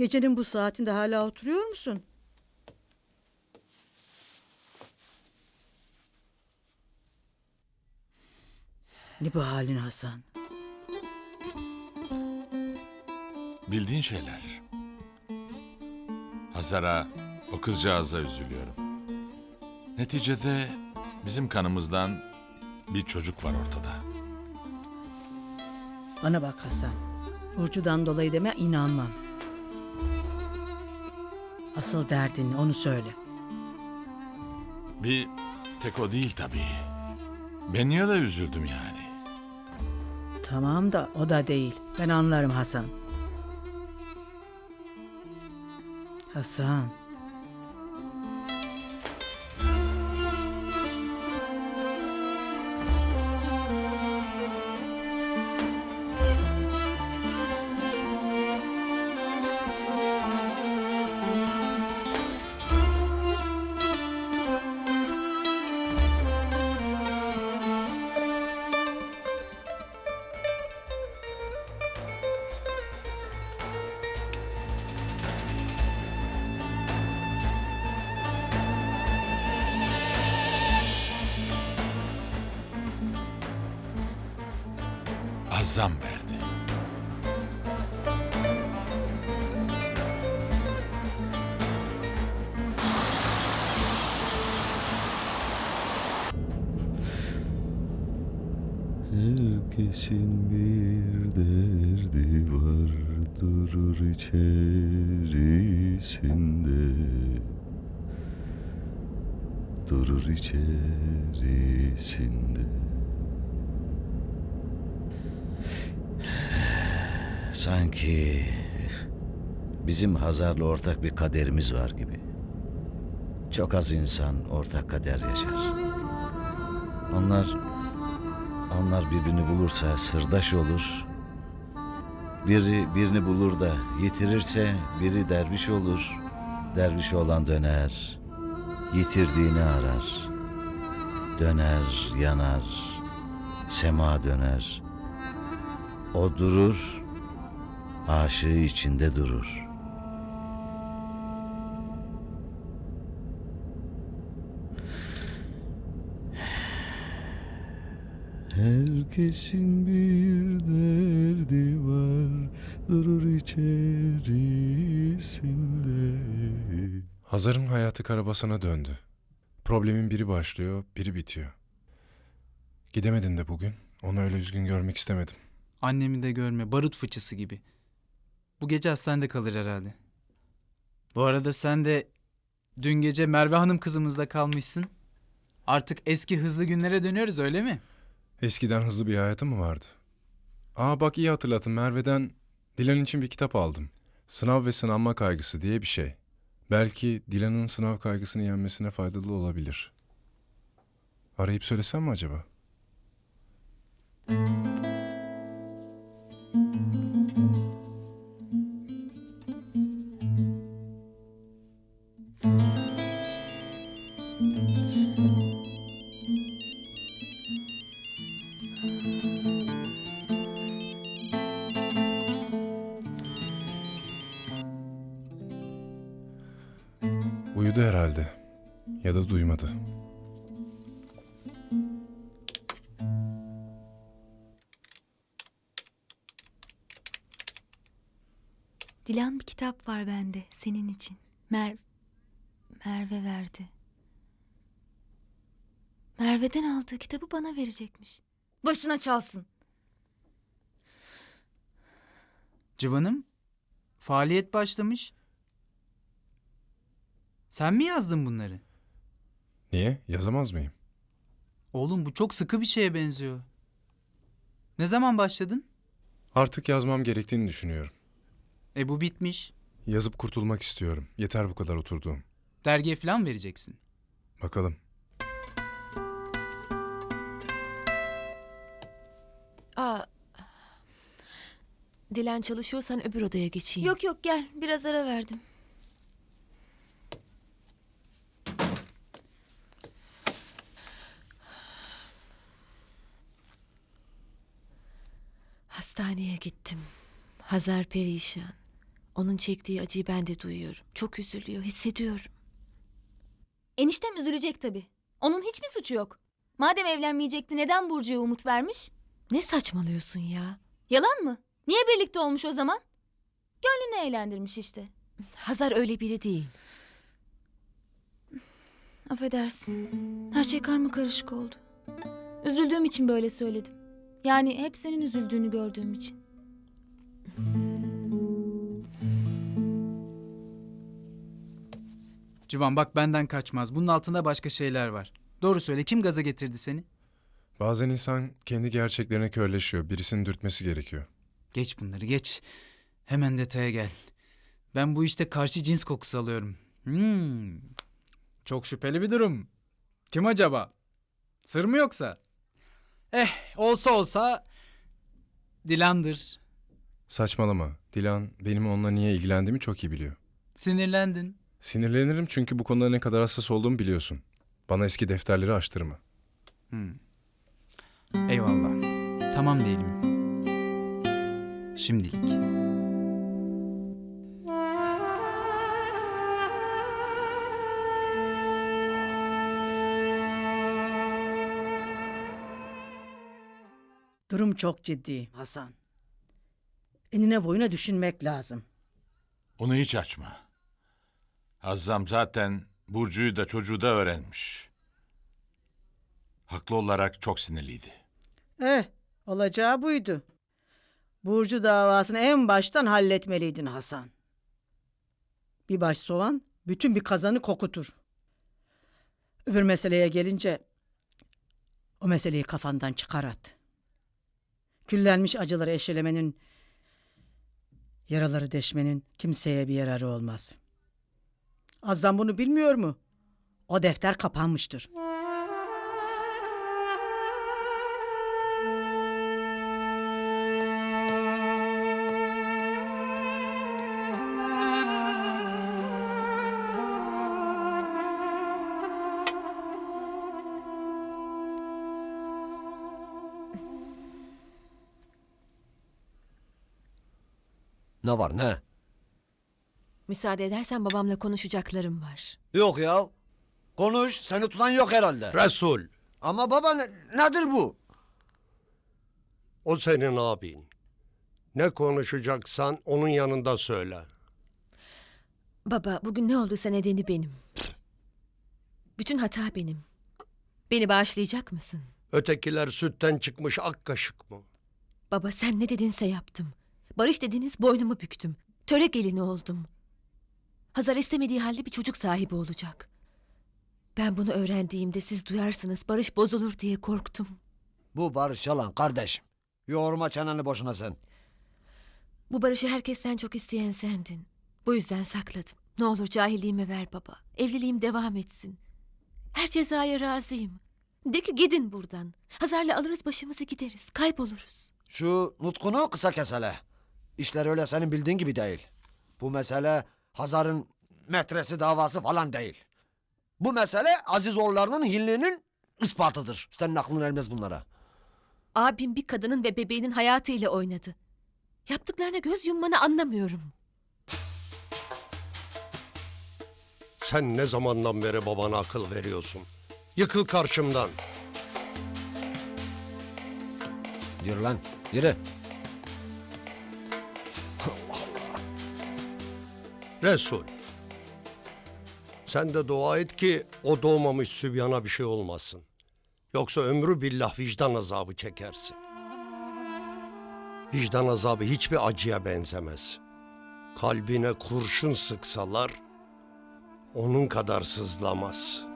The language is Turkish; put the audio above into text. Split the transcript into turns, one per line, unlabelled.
Gecenin bu saatinde hala oturuyor musun? Ne bu halin Hasan?
Bildiğin şeyler. Hazara, o kızcağıza üzülüyorum. Neticede bizim kanımızdan bir çocuk var ortada.
Bana bak Hasan. Burcu'dan dolayı deme inanmam. Asıl derdin onu söyle.
Bir tek o değil tabii. Ben niye de üzüldüm yani.
Tamam da o da değil. Ben anlarım Hasan. Hasan.
Azam verdi.
Herkesin bir derdi var durur içerisinde Durur içerisinde
Sanki bizim Hazar'la ortak bir kaderimiz var gibi. Çok az insan ortak kader yaşar. Onlar onlar birbirini bulursa sırdaş olur. Biri birini bulur da yitirirse biri derviş olur. Derviş olan döner, yitirdiğini arar. Döner, yanar, sema döner. O durur, aşığı içinde durur.
Herkesin bir derdi var durur içerisinde
Hazar'ın hayatı karabasana döndü. Problemin biri başlıyor, biri bitiyor. Gidemedin de bugün. Onu öyle üzgün görmek istemedim.
Annemi de görme, barut fıçısı gibi. Bu gece hastanede kalır herhalde. Bu arada sen de dün gece Merve Hanım kızımızla kalmışsın. Artık eski hızlı günlere dönüyoruz öyle mi?
Eskiden hızlı bir hayatım mı vardı? Aa bak iyi hatırlatın Merve'den Dilan için bir kitap aldım. Sınav ve sınanma kaygısı diye bir şey. Belki Dilan'ın sınav kaygısını yenmesine faydalı olabilir. Arayıp söylesem mi acaba? Uyudu herhalde. Ya da duymadı.
Dilan bir kitap var bende senin için. Mer Merve verdi. Merve'den aldığı kitabı bana verecekmiş. Başına çalsın.
Civan'ım, faaliyet başlamış. Sen mi yazdın bunları?
Niye? Yazamaz mıyım?
Oğlum bu çok sıkı bir şeye benziyor. Ne zaman başladın?
Artık yazmam gerektiğini düşünüyorum.
E bu bitmiş.
Yazıp kurtulmak istiyorum. Yeter bu kadar oturduğum.
Dergiye falan vereceksin.
Bakalım.
Dilan çalışıyorsan öbür odaya geçeyim.
Yok yok gel biraz ara verdim.
Hastaneye gittim. Hazar perişan. Onun çektiği acıyı ben de duyuyorum. Çok üzülüyor, hissediyorum.
Eniştem üzülecek tabii. Onun hiç mi suçu yok? Madem evlenmeyecekti neden Burcu'ya umut vermiş?
Ne saçmalıyorsun ya?
Yalan mı? Niye birlikte olmuş o zaman? Gönlünü eğlendirmiş işte.
Hazar öyle biri değil.
Affedersin. Her şey karma karışık oldu. Üzüldüğüm için böyle söyledim. Yani hep senin üzüldüğünü gördüğüm için.
Civan bak benden kaçmaz. Bunun altında başka şeyler var. Doğru söyle kim gaza getirdi seni?
Bazen insan kendi gerçeklerine körleşiyor. Birisinin dürtmesi gerekiyor.
Geç bunları geç. Hemen detaya gel. Ben bu işte karşı cins kokusu alıyorum. Hmm. Çok şüpheli bir durum. Kim acaba? Sır mı yoksa? Eh olsa olsa Dilan'dır.
Saçmalama. Dilan benim onunla niye ilgilendiğimi çok iyi biliyor.
Sinirlendin.
Sinirlenirim çünkü bu konuda ne kadar hassas olduğumu biliyorsun. Bana eski defterleri açtırma.
Eyvallah. Tamam diyelim. Şimdilik.
Durum çok ciddi Hasan. Enine boyuna düşünmek lazım.
Onu hiç açma. Hazzam zaten Burcu'yu da çocuğu da öğrenmiş. Haklı olarak çok sinirliydi.
Eh, olacağı buydu. Burcu davasını en baştan halletmeliydin Hasan. Bir baş soğan bütün bir kazanı kokutur. Öbür meseleye gelince o meseleyi kafandan çıkar at. Küllenmiş acıları eşelemenin, yaraları deşmenin kimseye bir yararı olmaz. Azam bunu bilmiyor mu? O defter kapanmıştır.
Ne var ne?
Müsaade edersen babamla konuşacaklarım var.
Yok ya. Konuş seni tutan yok herhalde.
Resul.
Ama baba ne- nedir bu?
O senin abin. Ne konuşacaksan onun yanında söyle.
Baba bugün ne olduysa nedeni benim. Bütün hata benim. Beni bağışlayacak mısın?
Ötekiler sütten çıkmış ak kaşık mı?
Baba sen ne dedinse yaptım. Barış dediniz boynumu büktüm. Töre gelini oldum. Hazar istemediği halde bir çocuk sahibi olacak. Ben bunu öğrendiğimde siz duyarsınız Barış bozulur diye korktum.
Bu barış yalan kardeşim. Yorma çeneni boşuna sen.
Bu barışı herkesten çok isteyen sendin. Bu yüzden sakladım. Ne olur cahilliğime ver baba. Evliliğim devam etsin. Her cezaya razıyım. De ki gidin buradan. Hazar'la alırız başımızı gideriz. Kayboluruz.
Şu nutkunu kısa kes hele. İşler öyle senin bildiğin gibi değil. Bu mesele Hazar'ın metresi davası falan değil. Bu mesele Azizoğullarının hilinin ispatıdır. Senin aklın ermez bunlara.
Abim bir kadının ve bebeğinin hayatıyla oynadı. Yaptıklarına göz yummanı anlamıyorum.
Sen ne zamandan beri babana akıl veriyorsun? Yıkıl karşımdan.
Yürü lan yürü.
Resul. Sen de dua et ki o doğmamış sübyana bir şey olmasın. Yoksa ömrü billah vicdan azabı çekersin. Vicdan azabı hiçbir acıya benzemez. Kalbine kurşun sıksalar onun kadar sızlamaz.''